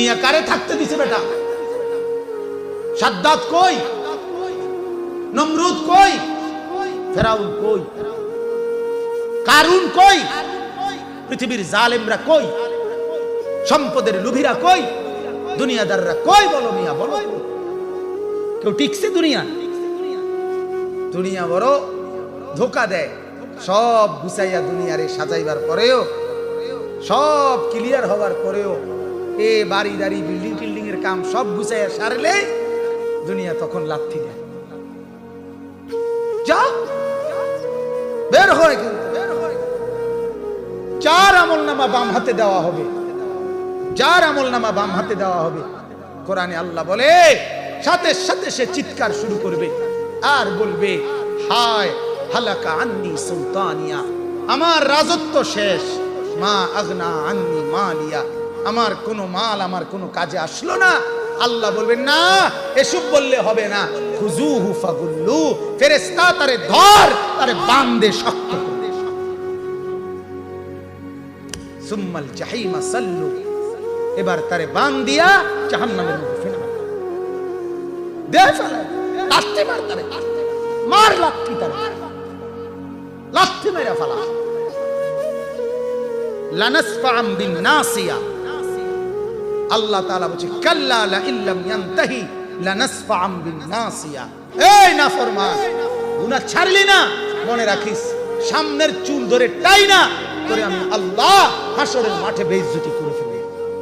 দুনিয়া কারে থাকতে দিছে বেটা? সাদ্দাত কই? নমরুদ কই? ফেরাউন কই? কারুন কই? পৃথিবীর জালেমরা কই? সম্পদের লুভিরা কই? দুনিয়াদাররা কই বলো মিয়া, বলো? কেউ টিকছে দুনিয়া? দুনিয়া বড় ধোকা দেয়। সব গুছাইয়া দুনিয়ারে সাজাইবার পরেও, সব ক্লিয়ার হওয়ার পরেও এ বাড়ি দাড়ি, বিল্ডিং টিল্ডিং এর কাম সব গুছাইয়া সারলে দুনিয়া তখন লাথি দেয়। যা! বের হয় কিন্তু। চার আমল নামা বাম হাতে দেওয়া হবে, যার আমল নামা বাম হাতে দেওয়া হবে, কোরআনে আল্লাহ বলে, সাথে সাথে সে চিৎকার শুরু করবে আর বলবে, হায়, হালাকা আন্নি সুলতানিয়া, আমার রাজত্ব শেষ, মা আগনা আন্নি মালিয়া। আমার কোনো মাল, আমার কোনো কাজে আসলো না। আল্লাহ বলবেন, না, এসব বললে হবে না। খুজুহু ফাগুল্লু, ফেরেশতা তারে ধর, তারে বান্দে শক্ত সুম্মাল জাহিমা সাল্লু, এবার তারে বান দিয়া জাহান্নামের মধ্যে মার তারে। মার তারে। মেরে ফেলা। বিন নাসিয়া। আল্লাহ তাআলা বলছে, কাল্লা লা ইল্লাম ইয়ানতাহি লানাসফাআম বিন এই নাফরমান গুনাহ ছাড়লি না, মনে রাখিস, সামনের চুল ধরে টাই না করে আমি আল্লাহ হাসরের মাঠে বেইজ্জতি করে